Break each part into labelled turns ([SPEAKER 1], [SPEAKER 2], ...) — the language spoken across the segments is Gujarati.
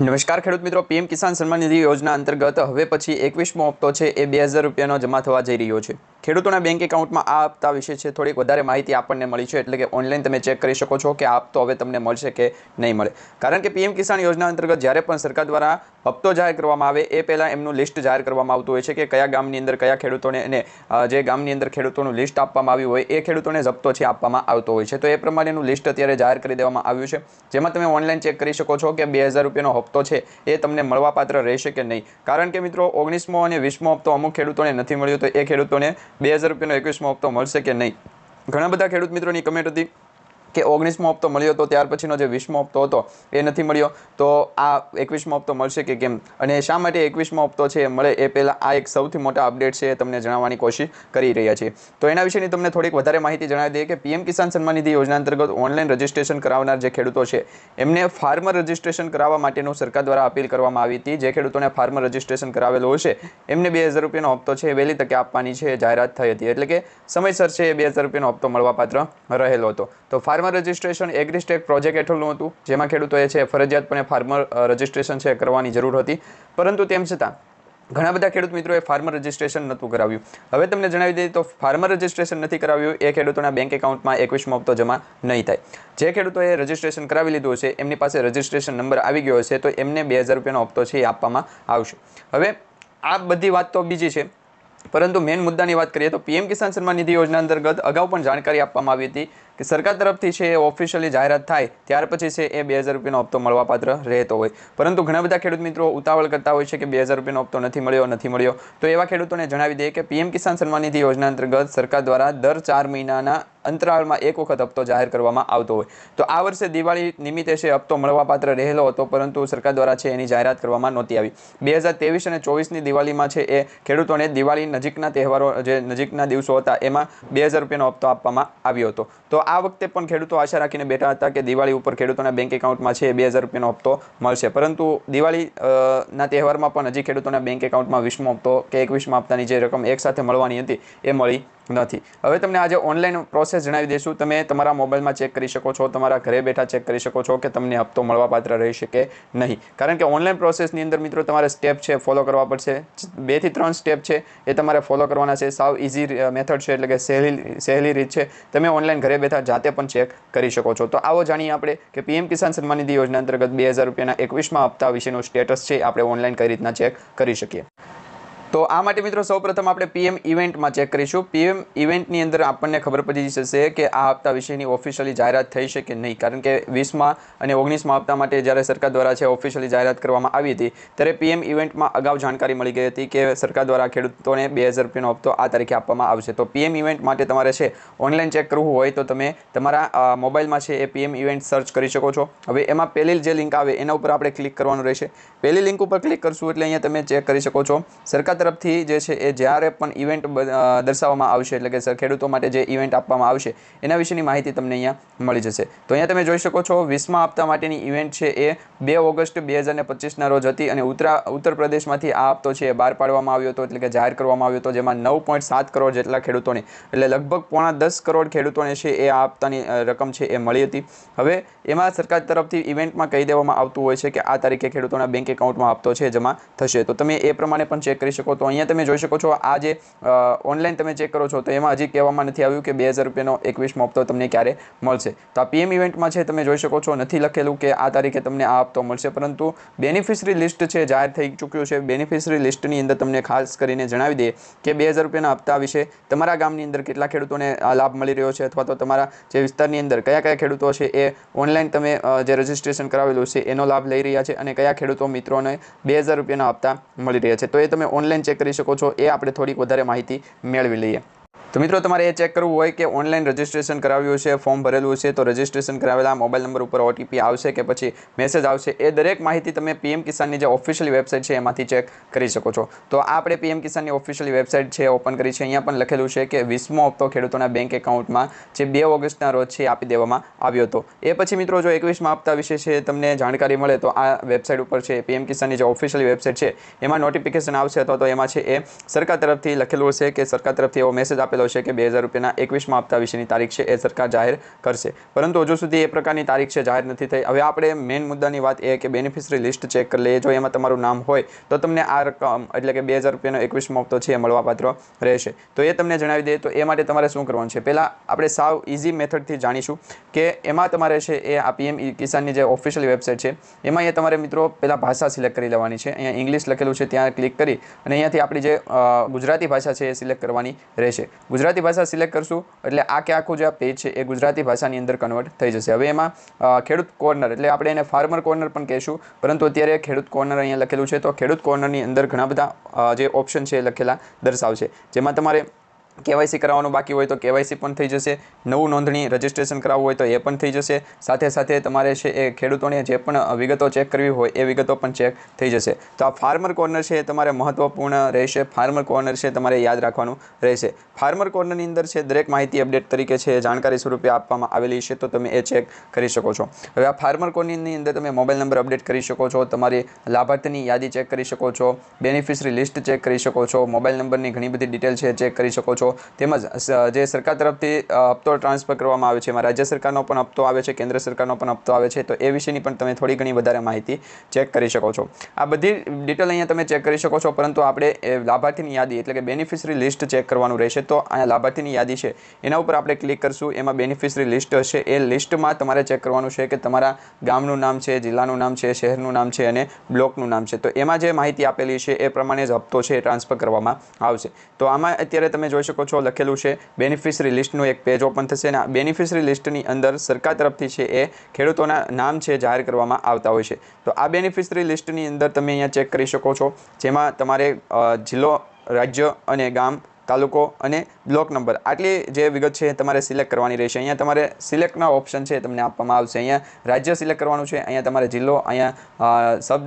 [SPEAKER 1] નમસ્કાર ખેડૂત મિત્રો, પીએમ કિસાન સન્માન નિધિ યોજના અંતર્ગત હવે પછી એકવીસમો હપ્તો છે એ બે હજાર રૂપિયાનો જમા થવા જઈ રહ્યો છે. ખેડૂતોના બેંક એકાઉન્ટમાં આ હપ્તા વિશે છે થોડીક વધારે માહિતી આપણને મળી છે. એટલે કે ઓનલાઈન તમે ચેક કરી શકો છો કે આ હપ્તો હવે તમને મળશે કે નહીં મળે. કારણ કે પીએમ કિસાન યોજના અંતર્ગત જ્યારે પણ સરકાર દ્વારા હપ્તો જાહેર કરવામાં આવે, એ પહેલાં એમનું લિસ્ટ જાહેર કરવામાં આવતું હોય છે કે કયા ગામની અંદર કયા ખેડૂતોને અને જે ગામની અંદર ખેડૂતોનું લિસ્ટ આપવામાં આવ્યું હોય, એ ખેડૂતોને જપ્તો છે આપવામાં આવતો હોય છે. તો એ પ્રમાણેનું લિસ્ટ અત્યારે જાહેર કરી દેવામાં આવ્યું છે. જેમાં તમે ઓનલાઈન ચેક કરી શકો છો કે બે હજાર રૂપિયાનો હપ્તો છે, એ તમને મળવાપાત્ર રહેશે કે નહીં. કારણ કે મિત્રો, ઓગણીસમો અને વીસમો હપ્તો અમુક ખેડૂતોને નથી મળ્યો, તો એ ખેડૂતોને બે હજાર રૂપિયાનો એકવીસમો હપ્તો મળશે કે નહીં? ઘણા બધા ખેડૂત મિત્રોની કમેન્ટ હતી કે ઓગણીસમો હપ્તો મળ્યો તો ત્યાર પછીનો જે વીસમો હપ્તો હતો એ નથી મળ્યો. તો આ એકવીસમો હપ્તો મળશે કે કેમ? અને શા માટે એકવીસમો હપ્તો છે એ મળે એ પહેલાં આ એક સૌથી મોટા અપડેટ છે એ તમને જણાવવાની કોશિશ કરી રહ્યા છીએ. તો એના વિશેની તમને થોડીક વધારે માહિતી જણાવી દઈએ કે પીએમ કિસાન સન્માન નિધિ યોજના અંતર્ગત ઓનલાઈન રજિસ્ટ્રેશન કરાવનાર જે ખેડૂતો છે, એમને ફાર્મર રજિસ્ટ્રેશન કરાવવા માટેનું સરકાર દ્વારા અપીલ કરવામાં આવી હતી. જે ખેડૂતોને ફાર્મર રજિસ્ટ્રેશન કરાવેલું હશે, એમને બે હજાર રૂપિયાનો હપ્તો છે એ વહેલી તકે આપવાની છે જાહેરાત થઈ હતી. એટલે કે સમયસર છે એ બે હજાર રૂપિયાનો હપ્તો મળવાપાત્ર રહેલો હતો. તો ફાર્મર રજિસ્ટ્રેશન એગ્રીસ્ટેક પ્રોજેક્ટ હેઠળનું હતું. જેમાં ખેડૂતોએ છે ફરજિયાતપણે ફાર્મર રજિસ્ટ્રેશન છે કરવાની જરૂર હતી. પરંતુ તેમ છતાં, ઘણા બધા ખેડૂત મિત્રોએ ફાર્મર રજિસ્ટ્રેશન નહોતું કરાવ્યું. હવે તમને જણાવી દઈએ તો ફાર્મર રજિસ્ટ્રેશન નથી કરાવ્યું, એ ખેડૂતોના બેંક એકાઉન્ટમાં એકવીસમો હપ્તો જમા નહીં થાય. જે ખેડૂતોએ રજિસ્ટ્રેશન કરાવી લીધું હશે, એમની પાસે રજિસ્ટ્રેશન નંબર આવી ગયો હશે, તો એમને બે હજાર રૂપિયાનો હપ્તો છે એ આપવામાં આવશે. હવે, આ બધી વાત તો બીજી છે. પરંતુ મેઇન મુદ્દાની વાત કરીએ તો પીએમ કિસાન સન્માન નિધિ યોજના અંતર્ગત અગાઉ પણ જાણકારી આપવામાં આવી હતી કે સરકાર તરફથી છે એ ઓફિશિયલી જાહેરાત થાય, ત્યાર પછી છે એ બે હજાર રૂપિયાનો હપ્તો મળવાપાત્ર રહેતો હોય. પરંતુ ઘણા બધા ખેડૂત મિત્રો ઉતાવળ કરતા હોય છે કે બે હજાર રૂપિયાનો હપ્તો નથી મળ્યો નથી મળ્યો. તો એવા ખેડૂતોને જણાવી દઈએ કે પીએમ કિસાન સન્માન નિધિ યોજના અંતર્ગત સરકાર દ્વારા દર ચાર મહિનાના અંતરાળમાં એક વખત હપ્તો જાહેર કરવામાં આવતો હોય. તો આ વર્ષે દિવાળી નિમિત્તે છે હપ્તો મળવાપાત્ર રહેલો હતો, પરંતુ સરકાર દ્વારા છે એની જાહેરાત કરવામાં નહોતી આવી. બે હજાર ત્રેવીસ અને ચોવીસની દિવાળીમાં છે એ ખેડૂતોને દિવાળી નજીકના તહેવારો, જે નજીકના દિવસો હતા, એમાં બે હજાર રૂપિયાનો હપ્તો આપવામાં આવ્યો હતો. તો આ વખતે પણ ખેડૂતો આશા રાખીને બેઠા હતા કે દિવાળી ઉપર ખેડૂતોના બેંક એકાઉન્ટમાં છે એ બે હજાર રૂપિયાનો હપ્તો મળશે. પરંતુ દિવાળી ના તહેવારમાં પણ હજી ખેડૂતોના બેંક એકાઉન્ટમાં વીસમો હપ્તો કે એકવીસમો હપ્તાની જે રકમ એકસાથે મળવાની હતી, એ મળી નથી. હવે તમને આજે ઓનલાઈન પ્રોસેસ જણાવી દઈશું. તમે તમારા મોબાઈલમાં ચેક કરી શકો છો, તમારા ઘરે બેઠા ચેક કરી શકો છો કે તમને હપ્તો મળવાપાત્ર રહેશે કે નહીં. કારણ કે ઓનલાઈન પ્રોસેસની અંદર મિત્રો તમારે સ્ટેપ છે ફોલો કરવા પડશે. બેથી ત્રણ સ્ટેપ છે, એ તમારે ફોલો કરવાના છે. સાવ ઇઝી મેથડ છે, એટલે કે સહેલી સહેલી રીત છે. તમે ઓનલાઈન ઘરે બેઠા જાતે પણ ચેક કરી શકો છો. તો આવો જાણીએ આપણે કે પીએમ કિસાન સન્માન નિધિ યોજના અંતર્ગત બે હજાર રૂપિયાના એકવીસમાં હપ્તા વિશેનો સ્ટેટસ છે આપણે ઓનલાઈન કઈ રીતના ચેક કરી શકીએ. તો આ માટે મિત્રો સૌપ્રથમ આપણે પીએમ ઇવેન્ટમાં ચેક કરીશું. પીએમ ઇવેન્ટની અંદર આપણને ખબર પડી જશે કે આ હપ્તા વિશેની ઓફિશિયલી જાહેરાત થઈ છે કે નહીં. કારણ કે વીસમાં અને ઓગણીસમાં હપ્તા માટે જ્યારે સરકાર દ્વારા છે ઓફિશિયલી જાહેરાત કરવામાં આવી હતી, ત્યારે પીએમ ઇવેન્ટમાં અગાઉ જાણકારી મળી ગઈ હતી કે સરકાર દ્વારા ખેડૂતોને બે હજાર રૂપિયાનો હપ્તો આ તારીખે આપવામાં આવશે. તો પીએમ ઇવેન્ટ માટે તમારે છે ઓનલાઈન ચેક કરવું હોય તો તમે તમારા મોબાઈલમાં છે એ પીએમ ઇવેન્ટ સર્ચ કરી શકો છો. હવે એમાં પહેલી જે લિંક આવે એના ઉપર આપણે ક્લિક કરવાનું રહેશે. પહેલી લિંક ઉપર ક્લિક કરશું એટલે અહીંયા તમે ચેક કરી શકો છો. સરકાર તરફથી જે છે એ જ્યારે પણ ઇવેન્ટ દર્શાવવામાં આવશે એટલે કે સર ખેડૂતો માટે જે ઇવેન્ટ આપવામાં આવશે, એના વિશેની માહિતી તમને અહીંયા મળી જશે. તો અહીંયા તમે જોઈ શકો છો, વીસમા હપ્તા માટેની ઇવેન્ટ છે એ બે ઓગસ્ટ બે હજાર પચીસના રોજ હતી અને ઉત્તરા, ઉત્તર પ્રદેશમાંથી આ હપ્તો છે એ બહાર પાડવામાં આવ્યો હતો એટલે કે જાહેર કરવામાં આવ્યો હતો, જેમાં નવ પોઈન્ટ સાત કરોડ જેટલા ખેડૂતોને, એટલે લગભગ પોણા દસ કરોડ ખેડૂતોને છે એ આ હપ્તાની રકમ છે એ મળી હતી. હવે એમાં સરકાર તરફથી ઇવેન્ટમાં કહી દેવામાં આવતું હોય છે કે આ તારીખે ખેડૂતોના બેંક એકાઉન્ટમાં હપ્તો છે જમા થશે. તો તમે એ પ્રમાણે પણ ચેક કરી શકો તો અહીંયા તમે જોઈ શકો છો, આ જે ઓનલાઈન તમે ચેક કરો છો, તો એમાં હજી કહેવામાં નથી આવ્યું કે બે હજાર રૂપિયાનો એકવીસમો હપ્તો તમને ક્યારે મળશે. તો આ પીએમ ઇવેન્ટમાં છે, તમે જોઈ શકો છો, નથી લખેલું કે આ તારીખે તમને આ હપ્તો મળશે, પરંતુ બેનિફિશરી લિસ્ટ છે, જાહેર થઈ ચૂક્યું છે. બેનિફિશરી લિસ્ટની અંદર તમને ખાસ કરીને જણાવી દઈએ કે બે હજાર રૂપિયાના હપ્તા વિશે તમારા ગામની અંદર કેટલા ખેડૂતોને લાભ મળી રહ્યો છે, અથવા તો તમારા જે વિસ્તારની અંદર કયા કયા ખેડૂતો છે, એ ઓનલાઈન તમે જે રજિસ્ટ્રેશન કરાવેલું છે, એનો લાભ લઈ રહ્યા છે અને કયા ખેડૂતો મિત્રોને બે હજાર રૂપિયાના હપ્તા મળી રહ્યા છે. તો એ તમે ઓનલાઈન ચેક કરી શકો છો. એ આપણે થોડીક વધારે માહિતી મેળવી લઈએ. તો મિત્રો, તમારે એ ચેક કરવું હોય કે ઓનલાઈન રજિસ્ટ્રેશન કરાવ્યું છે ફોર્મ ભરેલું છે, તો રજિસ્ટ્રેશન કરાવેલા મોબાઈલ નંબર ઉપર ઓટીપી આવશે કે પછી મેસેજ આવશે, એ દરેક માહિતી તમે પીએમ કિસાનની જે ઓફિશિયલી વેબસાઇટ છે એમાંથી ચેક કરી શકો છો. તો આપણે પીએમ કિસાનની ઓફિશિયલી વેબસાઇટ છે ઓપન કરી છે. અહીંયા પણ લખેલું છે કે વીસમો હપ્તો ખેડૂતોના બેંક એકાઉન્ટમાં જે બે ઓગસ્ટના રોજ છે આપી દેવામાં આવ્યો હતો. એ પછી મિત્રો, જો એકવીસમાં હપ્તા વિશે છે, તમને જાણકારી મળે તો આ વેબસાઇટ ઉપર છે પીએમ કિસાનની જે ઓફિશિયલ વેબસાઇટ છે, એમાં નોટિફિકેશન આવશે અથવા તો એમાં છે એ સરકાર તરફથી લખેલું હશે કે સરકાર તરફથી એવો મેસેજ આપેલો આપેલો છે કે બે હજાર રૂપિયાના એકવીસમાં હપ્તા વિશેની તારીખ છે એ સરકાર જાહેર કરશે. પરંતુ હજુ સુધી એ પ્રકારની તારીખ છે, જાહેર નથી થઈ. હવે આપણે મેઇન મુદ્દાની વાત એ કે બેનિફિશરી લિસ્ટ ચેક કરી લઈએ. જો એમાં તમારું નામ હોય, તો તમને આ રકમ એટલે કે બે હજાર રૂપિયાનો એકવીસમો હપ્તો છે એ મળવાપાત્ર રહેશે. તો એ તમને જણાવી દઈએ, તો એ માટે તમારે શું કરવાનું છે? પહેલાં આપણે સાવ ઇઝી મેથડથી જાણીશું કે એમાં તમારે છે એ આ પીએમ કિસાનની જે ઓફિશિયલ વેબસાઇટ છે, એમાં અહીંયા તમારે મિત્રો પહેલાં ભાષા સિલેક્ટ કરી લેવાની છે. અહીંયા ઇંગ્લિશ લખેલું છે, ત્યાં ક્લિક કરી અને અહીંયાથી આપણી જે ગુજરાતી ભાષા છે એ સિલેક્ટ કરવાની રહેશે. ગુજરાતી ભાષા સિલેક્ટ કરશું. એટલે આ કે આખું જે આ પેજ છે, એ ગુજરાતી ભાષાની અંદર કન્વર્ટ થઈ જશે. હવે એમાં ખેડૂત કોર્નર એટલે આપણે એને ફાર્મર કોર્નર પણ કહેશું. પરંતુ અત્યારે ખેડૂત કોર્નર અહીંયા લખેલું છે. તો ખેડૂત કોર્નરની અંદર ઘણા બધા જે ઓપ્શન છે એ લખેલા દર્શાવશે. જેમાં તમારે કેવાયસી કરાવવાનું બાકી હોય તો કેવાયસી પણ થઈ જશે. નવું નોંધણી રજિસ્ટ્રેશન કરાવવું હોય તો એ પણ થઈ જશે. સાથે સાથે તમારે છે એ ખેડૂતોને જે પણ વિગતો ચેક કરવી હોય એ વિગતો પણ ચેક થઈ જશે. તો આ ફાર્મર કોર્નર છે એ તમારે મહત્ત્વપૂર્ણ રહેશે. ફાર્મર કોર્નર છે તમારે યાદ રાખવાનું રહેશે. ફાર્મર કોર્નરની અંદર છે દરેક માહિતી અપડેટ તરીકે છે જાણકારી સ્વરૂપે આપવામાં આવેલી છે તો તમે એ ચેક કરી શકો છો. હવે આ ફાર્મર કોર્નરની અંદર તમે મોબાઈલ નંબર અપડેટ કરી શકો છો. તમારી લાભાર્થીની યાદી ચેક કરી શકો છો. બેનિફિશરી લિસ્ટ ચેક કરી શકો છો. મોબાઈલ નંબરની ઘણી બધી ડિટેલ છે ચેક કરી શકો છો. તેમજ જે સરકાર તરફથી હપ્તો ટ્રાન્સફર કરવામાં આવે છે, એમાં રાજ્ય સરકારનો પણ હપ્તો આવે છે, કેન્દ્ર સરકારનો પણ હપ્તો આવે છે, તો એ વિશેની પણ તમે થોડી ઘણી વધારે માહિતી ચેક કરી શકો છો. આ બધી ડિટેલ અહીંયા તમે ચેક કરી શકો છો, પરંતુ આપણે એ લાભાર્થીની યાદી, એટલે કે બેનિફિશરી લિસ્ટ ચેક કરવાનું રહેશે, તો અહીંયા લાભાર્થીની યાદી છે. એના ઉપર આપણે ક્લિક કરશું, એમાં બેનિફિશરી લિસ્ટ હશે, એ લિસ્ટમાં તમારે ચેક કરવાનું છે કે તમારા ગામનું નામ છે, જિલ્લાનું નામ છે, શહેરનું નામ છે, અને બ્લોકનું નામ છે. તો એમાં જે માહિતી આપેલી છે, એ પ્રમાણે જ હપ્તો છે એ ટ્રાન્સફર કરવામાં આવશે. તો આમાં અત્યારે તમે જોઈ છો લખેલું છે. બેનિફિશરી લિસ્ટનું એક પેજ ઓપન થશે અને આ બેનિફિશરી લિસ્ટની અંદર સરકાર તરફથી છે એ ખેડૂતોના નામ છે જાહેર કરવામાં આવતા હોય છે. તો આ બેનિફિશરી લિસ્ટની અંદર તમે અહીંયા ચેક કરી શકો છો. જેમાં તમારે જિલ્લો, રાજ્ય અને ગામ, તાલુકો અને બ્લોક નંબર આટલી જે વિગત છે તમારે સિલેક્ટ કરવાની રહેશે. અહીંયા તમારે સિલેક્ટના ઓપ્શન છે તમને આપવામાં આવશે. અહીંયા રાજ્ય સિલેક્ટ કરવાનું છે, અહીંયા તમારે જિલ્લો, અહીંયા સબ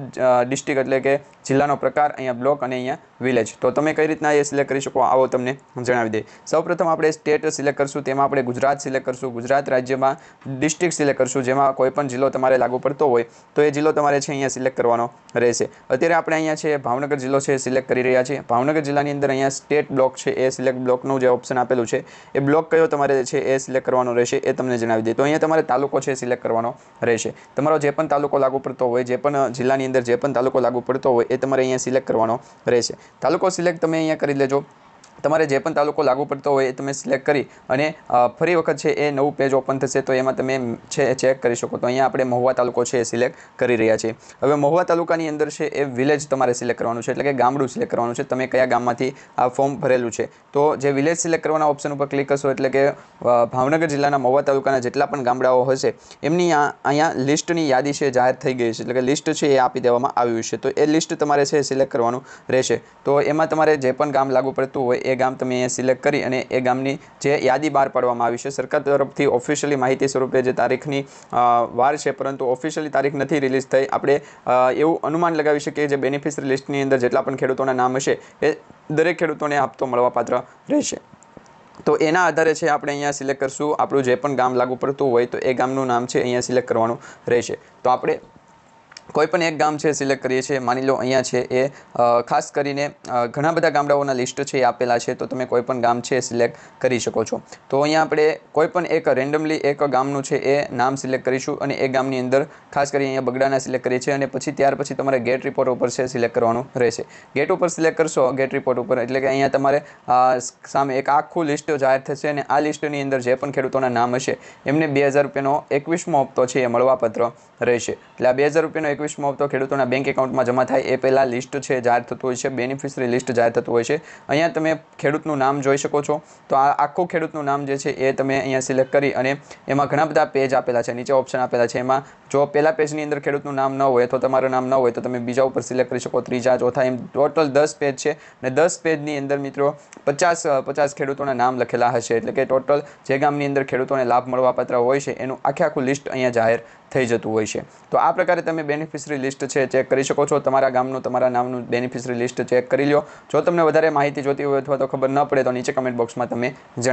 [SPEAKER 1] ડિસ્ટ્રિક્ટ એટલે કે જિલ્લાનો પ્રકાર, અહીંયા બ્લોક અને અહીંયા વિલેજ તો તમે કઈ રીતના એ સિલેક્ટ કરી શકો આવો તમને જણાવી દઈએ. સૌપ્રથમ આપણે સ્ટેટ સિલેક્ટ કરશું, તેમાં આપણે ગુજરાત સિલેક્ટ કરશું. ગુજરાત રાજ્યમાં ડિસ્ટ્રિક્ટ સિલેક્ટ કરશું, જેમાં કોઈ પણ જિલ્લો તમારે લાગુ પડતો હોય, તો એ જિલ્લો તમારે છે અહીંયા સિલેક્ટ કરવાનો રહેશે. અત્યારે આપણે અહીંયા છે ભાવનગર જિલ્લો છે સિલેક્ટ કરી રહ્યા છીએ. ભાવનગર જિલ્લાની અંદર અહીંયા સ્ટેટ બ્લોક છે, એ સિલેક્ટ બ્લોકનું જે ઓપ્શન આપેલું છે. એ બ્લોક કયો તમારે છે એ સિલેક્ટ કરવાનો રહેશે એ તમને જણાવી દે તો અહીંયા તમારે તાલુકો છે સિલેક્ટ કરવાનો રહેશે. તમારો જે પણ તાલુકો લાગુ પડતો હોય, જે પણ જિલ્લાની અંદર જે પણ તાલુકો લાગુ પડતો હોય એ તમારે અહીંયા સિલેક્ટ કરવાનો રહેશે. તાલુકો સિલેક્ટ તમે અહીંયા કરી લેજો. તમારે જે પણ તાલુકો લાગુ પડતો હોય એ તમે સિલેક્ટ કરી અને ફરી વખત છે એ નવું પેજ ઓપન થશે તો એમાં તમે છે ચેક કરી શકો. તો અહીંયા આપણે મહુવા તાલુકો છે એ સિલેક્ટ કરી રહ્યા છીએ. હવે મહુવા તાલુકાની અંદર છે એ વિલેજ તમારે સિલેક્ટ કરવાનું છે. એટલે કે ગામડું સિલેક્ટ કરવાનું છે. તમે કયા ગામમાંથી આ ફોર્મ ભરેલું છે. તો જે વિલેજ સિલેક્ટ કરવાના ઓપ્શન ઉપર ક્લિક કરશો એટલે કે ભાવનગર જિલ્લાના મહુવા તાલુકાના જેટલા પણ ગામડાઓ હશે, એમની અહીંયા લિસ્ટની યાદી છે જાહેર થઈ ગઈ છે. એટલે કે લિસ્ટ છે એ આપી દેવામાં આવ્યું છે. તો એ લિસ્ટ તમારે છે સિલેક્ટ કરવાનું રહેશે. તો એમાં તમારે જે પણ ગામ લાગુ પડતું હોય એ ગામ તમે અહીંયા સિલેક્ટ કરી અને એ ગામની જે યાદી બહાર પાડવામાં આવી છે, સરકાર તરફથી ઓફિશિયલી માહિતી સ્વરૂપે જે તારીખની વાર છે, પરંતુ ઓફિશિયલી તારીખ નથી રિલીઝ થઈ. આપણે એવું અનુમાન લગાવી શકીએ જે બેનિફિશરી લિસ્ટની અંદર જેટલા પણ ખેડૂતોના નામ હશે, એ દરેક ખેડૂતોને હપ્તો મળવાપાત્ર રહેશે. તો એના આધારે છે આપણે અહીંયા સિલેક્ટ કરશું. આપણું જે પણ ગામ લાગુ પડતું હોય તો એ ગામનું નામ છે અહીંયા સિલેક્ટ કરવાનું રહેશે. તો આપણે કોઈ પણ એક ગામ છે સિલેક્ટ કરીએ છીએ, માની લો અહીંયા છે એ ખાસ કરીને ઘણા બધા ગામડાઓના લિસ્ટ છે એ આપેલા છે, તો તમે કોઈ પણ ગામ છે સિલેક્ટ કરી શકો છો. તો અહીંયા આપણે કોઈ પણ એક રેન્ડમલી એક ગામનું છે એ નામ સિલેક્ટ કરીશું અને એ ગામની અંદર ખાસ કરી અહીંયા બગડાના સિલેક્ટ કરીએ છીએ અને પછી ત્યાર પછી તમારે ગેટ રિપોર્ટ ઉપર છે સિલેક્ટ કરવાનું રહેશે. ગેટ ઉપર સિલેક્ટ કરશો ગેટ રિપોર્ટ ઉપર, એટલે કે અહીંયા તમારે સામે એક આખું લિસ્ટ જાહેર થશે અને આ લિસ્ટની અંદર જે પણ ખેડૂતોના નામ હશે, એમને બે હજાર રૂપિયાનો એકવીસમો હપ્તો છે એ મળવાપત્ર. રહેશે. એટલે આ બે હજાર રૂપિયાનો એકવીસમો હપ્તો ખેડૂતોના બેંક એકાઉન્ટમાં જમા થાય, એ પહેલાં લિસ્ટ છે, જાહેર થતું હોય છે બેનિફિશરી લિસ્ટ જાહેર થતું હોય છે. અહીંયા તમે ખેડૂતનું નામ જોઈ શકો છો. તો આ આખું ખેડૂતનું નામ જે છે, એ તમે અહીંયા સિલેક્ટ કરી અને એમાં ઘણા બધા પેજ આપેલા છે, નીચે ઓપ્શન આપેલા છે. એમાં જો પહેલા પેજની અંદર ખેડૂતનું નામ ન હોય, અથવા તમારું નામ ન હોય, તો તમે બીજા ઉપર સિલેક્ટ કરી શકો. ત્રીજા, ચોથા, એમ ટોટલ દસ પેજ છે. અને દસ પેજની અંદર મિત્રો પચાસ પચાસ ખેડૂતોના નામ લખેલા હશે. એટલે કે ટોટલ જે ગામની અંદર ખેડૂતોને લાભ મળવાપાત્ર હોય છે, એનું આખે આખું લિસ્ટ અહીંયા જાહેર થઈ જતું હોય છે. તો આ પ્રકારે તમે બેનિફિશરી લિસ્ટ છે ચેક કરી શકો છો. તમારા ગામનું, તમારા નામનું બેનિફિશરી લિસ્ટ ચેક કરી લો જો તમને વધારે માહિતી જોતી હોય અથવા તો ખબર ન પડે તો નીચે કમેન્ટ બોક્સમાં તમે જણાવી